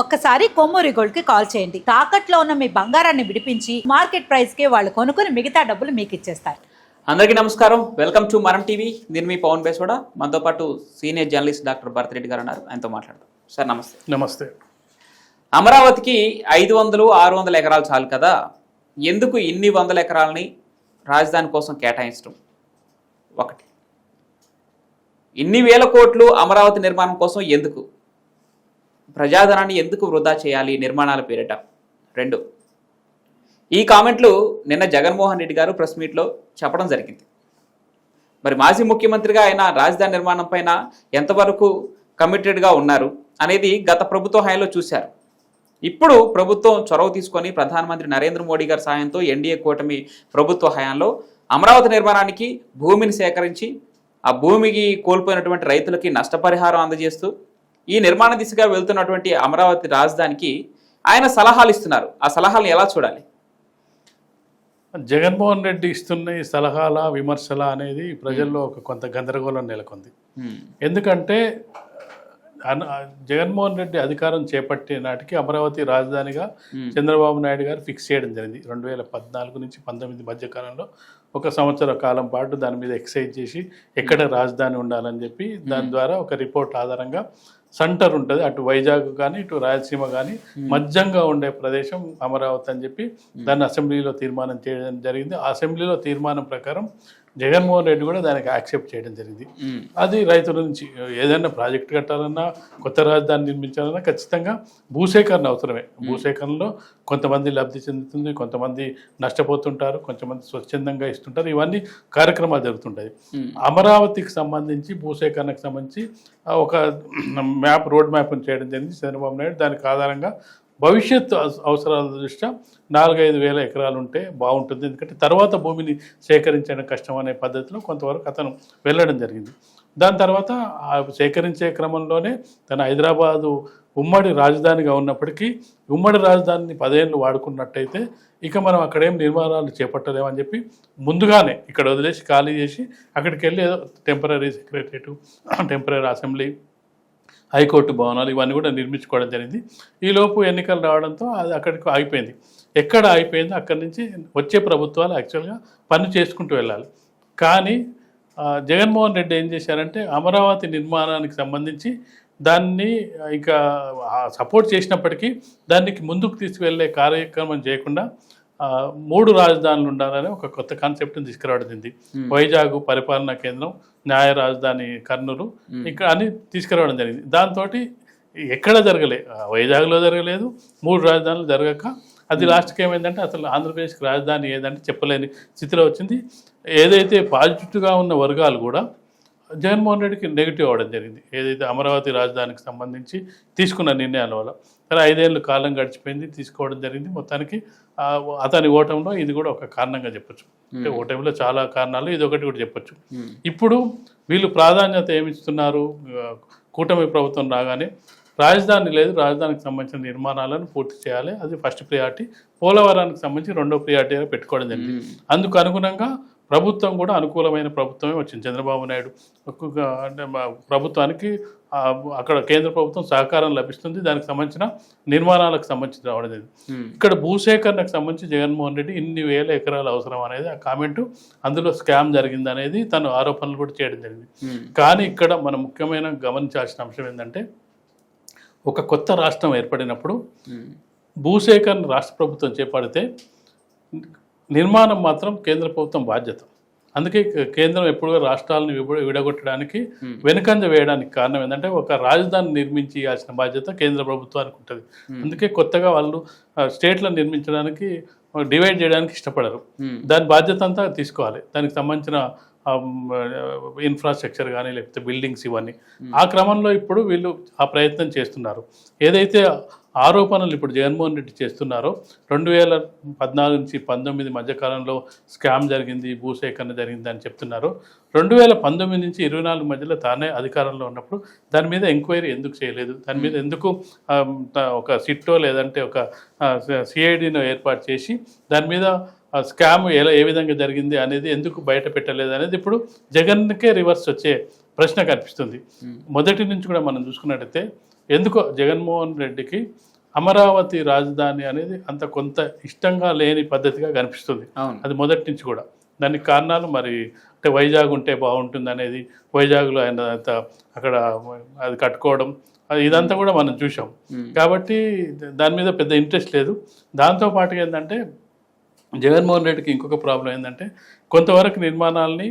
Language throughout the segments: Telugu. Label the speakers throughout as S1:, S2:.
S1: ఒక్కసారి కొమ్మూరి గోల్డ్కి కాల్ చేయండి. తాకట్లో ఉన్న మీ బంగారాన్ని విడిపించి మార్కెట్ ప్రైస్కి వాళ్ళు కొనుక్కుని మిగతా డబ్బులు మీకు ఇచ్చేస్తారు.
S2: అందరికీ నమస్కారం. వెల్కమ్ టు మనం టీవీ నేను మీ పవన్ బేస్వాడ. మనతో పాటు సీనియర్ జర్నలిస్ట్ డాక్టర్ భరతరెడ్డి గారు ఉన్నారు. ఆయనతో మాట్లాడదాం. సార్ నమస్తే.
S3: నమస్తే.
S2: అమరావతికి ఐదు వందలు ఆరు వందల ఎకరాలు చాలు కదా? ఎందుకు ఇన్ని వందల ఎకరాలని రాజధాని కోసం కేటాయించడం? ఒకటి. ఇన్ని వేల కోట్లు అమరావతి నిర్మాణం కోసం ఎందుకు? ప్రజాధనాన్ని ఎందుకు వృధా చేయాలి? నిర్మాణాల పేరిట. రెండు. ఈ కామెంట్లు నిన్న జగన్మోహన్ రెడ్డి గారు ప్రెస్ మీట్లో చెప్పడం జరిగింది. మరి మాజీ ముఖ్యమంత్రిగా ఆయన రాజధాని నిర్మాణం పైన ఎంతవరకు కమిటెడ్గా ఉన్నారు అనేది గత ప్రభుత్వ హయాంలో చూశారు. ఇప్పుడు ప్రభుత్వం చొరవ తీసుకొని ప్రధానమంత్రి నరేంద్ర మోడీ గారి సాయంతో ఎన్డీఏ కూటమి ప్రభుత్వ హయాంలో అమరావతి నిర్మాణానికి భూమిని సేకరించి ఆ భూమికి కోల్పోయినటువంటి రైతులకి నష్టపరిహారం అందజేస్తూ ఈ నిర్మాణ దిశగా వెళ్తున్నటువంటి అమరావతి రాజధానికి ఆయన సలహాలు ఇస్తున్నారు. ఆ సలహాలను ఎలా చూడాలి?
S3: జగన్మోహన్ రెడ్డి ఇస్తున్న ఈ సలహాల విమర్శల అనేది ప్రజల్లో ఒక కొంత గందరగోళం నెలకొంది.
S2: హ్మ్.
S3: ఎందుకంటే జగన్మోహన్ రెడ్డి అధికారం చేపట్టే నాటికి అమరావతి రాజధానిగా
S2: Hmm.
S3: చంద్రబాబు నాయుడు గారు ఫిక్స్ చేయడం జరిగింది. రెండు వేల పద్నాలుగు నుంచి పంతొమ్మిది మధ్య కాలంలో ఒక సంవత్సర కాలం పాటు దాని మీద ఎక్సైజ్ చేసి ఎక్కడ రాజధాని ఉండాలని చెప్పి దాని ద్వారా ఒక రిపోర్ట్ ఆధారంగా సెంటర్ ఉంటుంది. అటు వైజాగ్ కానీ ఇటు రాయలసీమ కానీ మధ్యంగా ఉండే ప్రదేశం అమరావతి అని చెప్పి దాన్ని అసెంబ్లీలో తీర్మానం చేయడం జరిగింది. ఆ అసెంబ్లీలో తీర్మానం ప్రకారం జగన్మోహన్ రెడ్డి కూడా దానికి యాక్సెప్ట్ చేయడం జరిగింది. అది రైతుల నుంచి ఏదైనా ప్రాజెక్ట్ కట్టాలన్నా కొత్త రాజధాని నిర్మించాలన్నా ఖచ్చితంగా భూసేకరణ అవసరమే. భూసేకరణలో కొంతమంది లబ్ధి చెందుతుంది కొంతమంది నష్టపోతుంటారు కొంతమంది స్వచ్ఛందంగా ఇస్తుంటారు. ఇవన్నీ కార్యక్రమాలు జరుగుతుంటాయి. అమరావతికి సంబంధించి భూసేకరణకు సంబంధించి ఒక మ్యాప్ రోడ్ మ్యాప్ను చేయడం జరిగింది చంద్రబాబు నాయుడు. దానికి ఆధారంగా భవిష్యత్తు అవసరాల దృష్ట్యా నాలుగైదు వేల ఎకరాలు ఉంటే బాగుంటుంది. ఎందుకంటే తర్వాత భూమిని సేకరించడం కష్టం అనే పద్ధతిలో కొంతవరకు అతను వెళ్ళడం జరిగింది. దాని తర్వాత ఆ సేకరించే క్రమంలోనే తన హైదరాబాదు ఉమ్మడి రాజధానిగా ఉన్నప్పటికీ ఉమ్మడి రాజధానిని పదేళ్ళు వాడుకున్నట్టయితే ఇక మనం అక్కడేం నిర్మాణాలు చేపట్టలేమని చెప్పి ముందుగానే ఇక్కడ వదిలేసి ఖాళీ చేసి అక్కడికి వెళ్ళి ఏదో temporary secretariat temporary assembly high court భవనాలు ఇవన్నీ కూడా నిర్మించుకోవడం జరిగింది. ఈలోపు ఎన్నికలు రావడంతో అది అక్కడికి ఆగిపోయింది. ఎక్కడ ఆగిపోయిందో అక్కడి నుంచి వచ్చే ప్రభుత్వాలు యాక్చువల్గా పని చేసుకుంటూ వెళ్ళాలి. కానీ జగన్మోహన్ రెడ్డి ఏం చేశారంటే అమరావతి నిర్మాణానికి సంబంధించి దాన్ని ఇంకా సపోర్ట్ చేసినప్పటికీ దానికి ముందుకు తీసుకువెళ్ళే కార్యక్రమం చేయకుండా మూడు రాజధానులు ఉండాలని ఒక కొత్త కాన్సెప్ట్ని తీసుకురావడం జరిగింది వైజాగ్ పరిపాలనా కేంద్రం న్యాయ రాజధాని కర్నూలు ఇక్కడ అని తీసుకురావడం జరిగింది. దాంతో ఎక్కడ జరగలే వైజాగ్లో జరగలేదు మూడు రాజధానులు జరగక అది లాస్ట్కి ఏమైందంటే అసలు ఆంధ్రప్రదేశ్కి రాజధాని ఏదంటే చెప్పలేని స్థితిలో వచ్చింది. ఏదైతే పాజిటివ్గా ఉన్న వర్గాలు కూడా జగన్మోహన్ రెడ్డికి నెగిటివ్ అవ్వడం జరిగింది. ఏదైతే అమరావతి రాజధానికి సంబంధించి తీసుకున్న నిర్ణయాల వల్ల. సరే ఐదేళ్ళు కాలం గడిచిపోయింది తీసుకోవడం జరిగింది. మొత్తానికి అతని ఓటంలో ఇది కూడా ఒక కారణంగా చెప్పొచ్చు. అంటే ఓటమిలో చాలా కారణాలు ఇది ఒకటి కూడా చెప్పొచ్చు. ఇప్పుడు వీళ్ళు ప్రాధాన్యత ఏమిస్తున్నారు కూటమి ప్రభుత్వం రాగానే రాజధాని లేదు రాజధానికి సంబంధించిన నిర్మాణాలను పూర్తి చేయాలి. అది ఫస్ట్ ప్రియారిటీ పోలవరానికి సంబంధించి రెండో ప్రియారిటీగా పెట్టుకోవడం జరిగింది. అందుకు అనుగుణంగా ప్రభుత్వం కూడా అనుకూలమైన ప్రభుత్వమే వచ్చింది చంద్రబాబు నాయుడు ఒక్కొక్క అంటే మా ప్రభుత్వానికి అక్కడ కేంద్ర ప్రభుత్వం సహకారం లభిస్తుంది దానికి సంబంధించిన నిర్మాణాలకు సంబంధించి రావడం. ఇక్కడ భూసేకరణకు సంబంధించి జగన్మోహన్ రెడ్డి ఇన్ని వేల ఎకరాలు అవసరం అనేది ఆ కామెంట్ అందులో స్కామ్ జరిగింది అనేది తను ఆరోపణలు కూడా చేయడం జరిగింది. కానీ ఇక్కడ మనం ముఖ్యమైన గమనించాల్సిన అంశం ఏంటంటే ఒక కొత్త రాష్ట్రం ఏర్పడినప్పుడు. భూసేకరణ రాష్ట్ర ప్రభుత్వం చేపడితే నిర్మాణం మాత్రం కేంద్ర ప్రభుత్వం బాధ్యత. అందుకే కేంద్రం ఎప్పుడూ రాష్ట్రాలను విడ- విడగొట్టడానికి వెనుకంజ వేయడానికి కారణం ఏంటంటే ఒక రాజధాని నిర్మించి ఇవ్వాల్సిన బాధ్యత కేంద్ర ప్రభుత్వానికి ఉంటుంది. అందుకే కొత్తగా వాళ్ళు స్టేట్లను నిర్మించడానికి డివైడ్ చేయడానికి ఇష్టపడరు. దాని బాధ్యత అంతా తీసుకోవాలి. దానికి సంబంధించిన ఇన్ఫ్రాస్ట్రక్చర్ కానీ లేకపోతే బిల్డింగ్స్ ఇవన్నీ. ఆ క్రమంలో ఇప్పుడు వీళ్ళు ఆ ప్రయత్నం చేస్తున్నారు. ఏదైతే ఆరోపణలు ఇప్పుడు జగన్మోహన్ రెడ్డి చేస్తున్నారో రెండు వేల పద్నాలుగు నుంచి పంతొమ్మిది మధ్యకాలంలో స్కామ్ జరిగింది భూసేకరణ జరిగింది అని చెప్తున్నారు. రెండు వేల పంతొమ్మిది నుంచి ఇరవై నాలుగు మధ్యలో తానే అధికారంలో ఉన్నప్పుడు దాని మీద ఎంక్వైరీ ఎందుకు చేయలేదు? దాని మీద ఎందుకు ఒక సిట్టో లేదంటే ఒక సిఐడిను ఏర్పాటు చేసి దాని మీద స్కామ్ ఎలా ఏ విధంగా జరిగింది అనేది ఎందుకు బయట పెట్టలేదు అనేది ఇప్పుడు జగన్కే రివర్స్ వచ్చే ప్రశ్న కనిపిస్తుంది. మొదటి నుంచి కూడా మనం చూసుకున్నట్టయితే ఎందుకో జగన్మోహన్ రెడ్డికి అమరావతి రాజధాని అనేది అంత కొంత ఇష్టంగా లేని పద్ధతిగా కనిపిస్తుంది. అది మొదటి నుంచి కూడా. దానికి కారణాలు మరి అంటే వైజాగ్ ఉంటే బాగుంటుంది అనేది వైజాగ్లో ఆయన అంత అక్కడ అది కట్టుకోవడం అది ఇదంతా కూడా మనం చూసాం. కాబట్టి దాని మీద పెద్ద ఇంట్రెస్ట్ లేదు. దాంతో పాటుగా ఏంటంటే జగన్మోహన్ రెడ్డికి ఇంకొక ప్రాబ్లం ఏంటంటే కొంతవరకు నిర్మాణాలని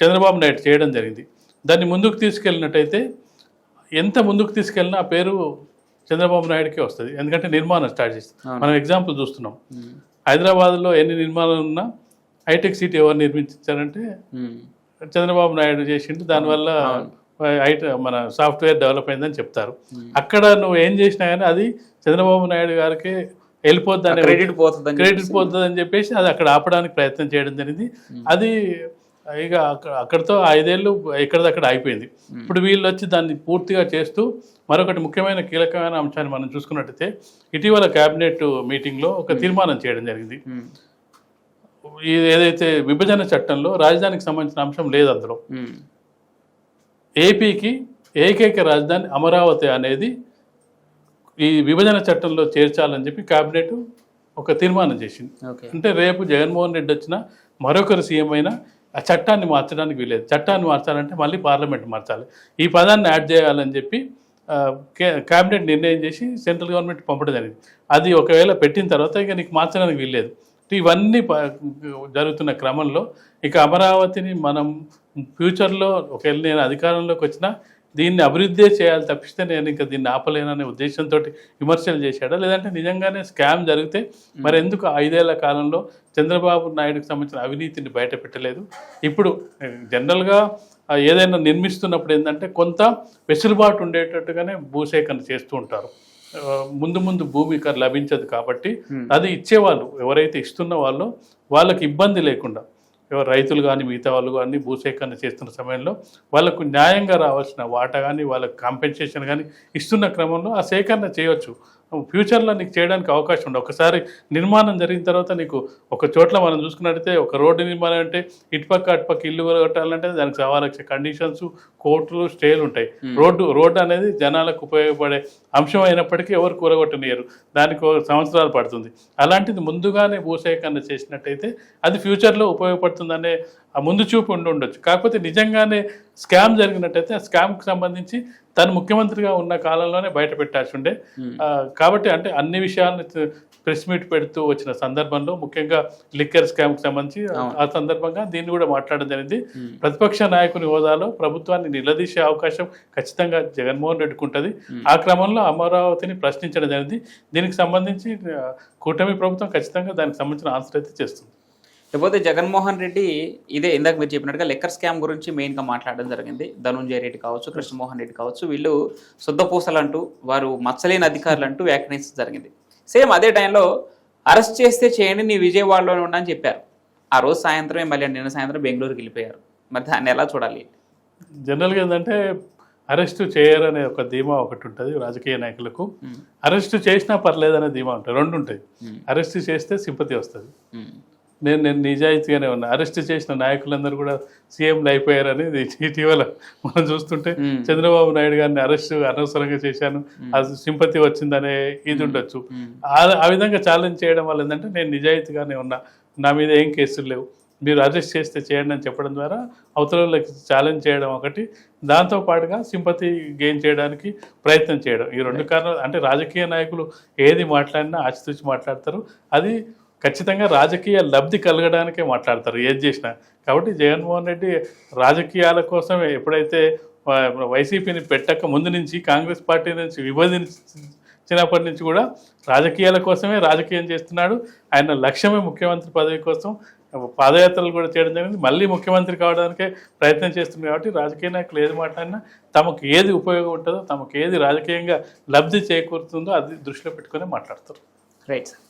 S3: చంద్రబాబు నాయుడు చేయడం జరిగింది. దాన్ని ముందుకు తీసుకెళ్ళినట్టయితే ఎంత ముందుకు తీసుకెళ్ళినా ఆ పేరు చంద్రబాబు నాయుడుకే వస్తుంది ఎందుకంటే నిర్మాణం స్టార్ట్ చేస్తుంది. మనం ఎగ్జాంపుల్ చూస్తున్నాం. హైదరాబాద్లో ఎన్ని నిర్మాణాలు ఉన్నా హైటెక్ సిటీ ఎవరు నిర్మించారంటే. చంద్రబాబు నాయుడు చేసిండు దానివల్ల. ఐట మన సాఫ్ట్వేర్ డెవలప్ అయిందని చెప్తారు. అక్కడ నువ్వు ఏం చేసినా కానీ అది చంద్రబాబు నాయుడు గారికి వెళ్ళిపోద్ది అనే
S2: క్రెడిట్ పోతుందని
S3: క్రెడిట్ పోతుంది అని చెప్పేసి అది అక్కడ ఆపడానికి ప్రయత్నం చేయడం జరిగింది అది ఇక అక్కడ అక్కడితో ఐదేళ్ళు ఎక్కడిదక్కడ అయిపోయింది ఇప్పుడు వీళ్ళు వచ్చి దాన్ని పూర్తిగా చేస్తూ మరొకటి ముఖ్యమైన కీలకమైన అంశాన్ని మనం చూసుకున్నట్టయితే ఇటీవల కేబినెట్ మీటింగ్లో ఒక తీర్మానం చేయడం జరిగింది. ఏదైతే విభజన చట్టంలో రాజధానికి సంబంధించిన అంశం లేదు అందులో. ఏపీకి ఏకైక రాజధాని అమరావతి అనేది ఈ విభజన చట్టంలో చేర్చాలని చెప్పి కేబినెట్ ఒక తీర్మానం చేసింది. అంటే రేపు జగన్మోహన్ రెడ్డి వచ్చినా మరొకరు సీఎం అయినా ఆ చట్టాన్ని మార్చడానికి వీలేదు చట్టాన్ని మార్చాలంటే మళ్ళీ పార్లమెంట్ మార్చాలి. ఈ పదాన్ని యాడ్ చేయాలని చెప్పి క్యాబినెట్ నిర్ణయం చేసి సెంట్రల్ గవర్నమెంట్ పంపడం జరిగింది. అది ఒకవేళ పెట్టిన తర్వాత ఇక నీకు మార్చడానికి వీల్లేదు. ఇవన్నీ జరుగుతున్న క్రమంలో ఇక అమరావతిని మనం ఫ్యూచర్లో ఒకవేళ నేను అధికారంలోకి వచ్చినా దీన్ని అభివృద్ధి చేయాలి తప్పిస్తే నేను ఇంకా దీన్ని ఆపలేననే ఉద్దేశంతో విమర్శలు చేశాడా? లేదంటే నిజంగానే స్కామ్ జరిగితే మరి ఎందుకు ఐదేళ్ళ కాలంలో చంద్రబాబు నాయుడుకి సంబంధించిన అవినీతిని బయట పెట్టలేదు? ఇప్పుడు జనరల్గా ఏదైనా నిర్మిస్తున్నప్పుడు ఏంటంటే కొంత వెసులుబాటు ఉండేటట్టుగానే భూసేకరణ చేస్తూ ఉంటారు. ముందు ముందు భూమి ఇక్కడ లభించదు కాబట్టి అది ఇచ్చేవాళ్ళు ఎవరైతే ఇస్తున్న వాళ్ళో వాళ్ళకి ఇబ్బంది లేకుండా. ఎవరు రైతులు కానీ మిగతా వాళ్ళు కానీ భూసేకరణ చేస్తున్న సమయంలో వాళ్ళకు న్యాయంగా రావాల్సిన వాటా కానీ వాళ్ళకు కాంపెన్సేషన్ కానీ ఇస్తున్న క్రమంలో ఆ సేకరణ చేయవచ్చు ఫ్యూచర్లో నీకు చేయడానికి అవకాశం ఉండదు ఒకసారి నిర్మాణం జరిగిన తర్వాత నీకు ఒక చోట్ల మనం చూసుకున్నట్టయితే ఒక రోడ్డు నిర్మాణం అంటే ఇటుపక్క అటుపక్క ఇల్లు కట్టాలంటే దానికి సవాలక్ష కండిషన్స్ కోర్టులు స్టేలు ఉంటాయి. రోడ్డు రోడ్డు అనేది జనాలకు ఉపయోగపడే అంశం అయినప్పటికీ ఎవరు కూరగొట్టనియరు దానికి ఒక సంవత్సరాలు పడుతుంది. అలాంటిది ముందుగానే భూసేకరణ చేసినట్టయితే అది ఫ్యూచర్లో ఉపయోగపడుతుందనే ఆ ముందు చూపు ఉండి ఉండొచ్చు. కాకపోతే నిజంగానే స్కామ్ జరిగినట్టయితే ఆ స్కామ్కి సంబంధించి తను ముఖ్యమంత్రిగా ఉన్న కాలంలోనే బయట పెట్టాల్సి ఉండే. కాబట్టి అంటే అన్ని విషయాలను ప్రెస్ మీట్ పెడుతూ వచ్చిన సందర్భంలో ముఖ్యంగా లిక్కర్ స్కామ్కి సంబంధించి ఆ- సందర్భంగా దీన్ని కూడా మాట్లాడడం జరిగింది. ప్రతిపక్ష నాయకుని హోదాలో ప్రభుత్వాన్ని నిలదీసే అవకాశం ఖచ్చితంగా జగన్మోహన్ రెడ్డికి ఉంటుంది. ఆ క్రమంలో అమరావతిని ప్రశ్నించడం జరిగింది. దీనికి సంబంధించి కూటమి ప్రభుత్వం ఖచ్చితంగా దానికి సంబంధించిన ఆన్సర్ అయితే చేస్తుంది.
S2: లేకపోతే జగన్మోహన్ రెడ్డి ఇదే ఇందాక మీరు చెప్పినట్టుగా లెక్కర్ స్కామ్ గురించి మెయిన్గా మాట్లాడడం జరిగింది. ధనుంజయ రెడ్డి కావచ్చు కృష్ణమోహన్ రెడ్డి కావచ్చు వీళ్ళు శుద్ధ పూసలు అంటూ వారు మచ్చలేని అధికారులు అంటూ వ్యాఖ్యానించడం జరిగింది. సేమ్ అదే టైంలో అరెస్ట్ చేస్తే చేయండి నీ విజయవాడలోనే ఉండని చెప్పారు. ఆ రోజు సాయంత్రమే మళ్ళీ నిన్న సాయంత్రం బెంగళూరుకి వెళ్ళిపోయారు. మరి దాన్ని ఎలా చూడాలి?
S3: జనరల్గా ఏంటంటే అరెస్ట్ చేయరనే ఒక ధీమా ఒకటి ఉంటుంది రాజకీయ నాయకులకు. అరెస్ట్ చేసినా పర్లేదనే ధీమా ఉంటుంది రెండు ఉంటాయి. అరెస్ట్ చేస్తే సింపతి వస్తుంది. నేను నేను నిజాయితీగానే ఉన్నా. అరెస్ట్ చేసిన నాయకులందరూ కూడా సీఎంలు అయిపోయారని ఇటీవల మనం చూస్తుంటే. చంద్రబాబు నాయుడు గారిని అరెస్ట్ అనవసరంగా చేశాను. అది సింపతి వచ్చిందనే ఇది ఉండొచ్చు. ఆ- ఆ విధంగా ఛాలెంజ్ చేయడం వల్ల ఏంటంటే నేను నిజాయితీగానే ఉన్నా. నా మీద ఏం కేసులు లేవు. మీరు అరెస్ట్ చేస్తే చేయండి అని చెప్పడం ద్వారా అవతల వాళ్ళకి ఛాలెంజ్ చేయడం ఒకటి. దాంతో పాటుగా సింపతి గెయిన్ చేయడానికి ప్రయత్నం చేయడం. ఈ రెండు కారణాలు అంటే రాజకీయ నాయకులు ఏది మాట్లాడినా ఆచితూచి మాట్లాడతారు. అది ఖచ్చితంగా రాజకీయ లబ్ధి కలగడానికే మాట్లాడతారు. ఏది చేసినా. కాబట్టి జగన్మోహన్ రెడ్డి రాజకీయాల కోసం ఎప్పుడైతే వైసీపీని పెట్టక ముందు నుంచి కాంగ్రెస్ పార్టీ నుంచి విభజించినప్పటి నుంచి కూడా రాజకీయాల కోసమే రాజకీయం చేస్తున్నాడు. ఆయన లక్ష్యమే ముఖ్యమంత్రి పదవి కోసం పాదయాత్రలు కూడా చేయడం జరిగింది. మళ్ళీ ముఖ్యమంత్రి కావడానికే ప్రయత్నం చేస్తుంది కాబట్టి రాజకీయ నాయకులు ఏది మాట్లాడినా తమకు ఏది ఉపయోగం ఉంటుందో తమకు ఏది రాజకీయంగా లబ్ధి చేకూరుతుందో అది దృష్టిలో పెట్టుకునే మాట్లాడతారు.
S2: Right sir.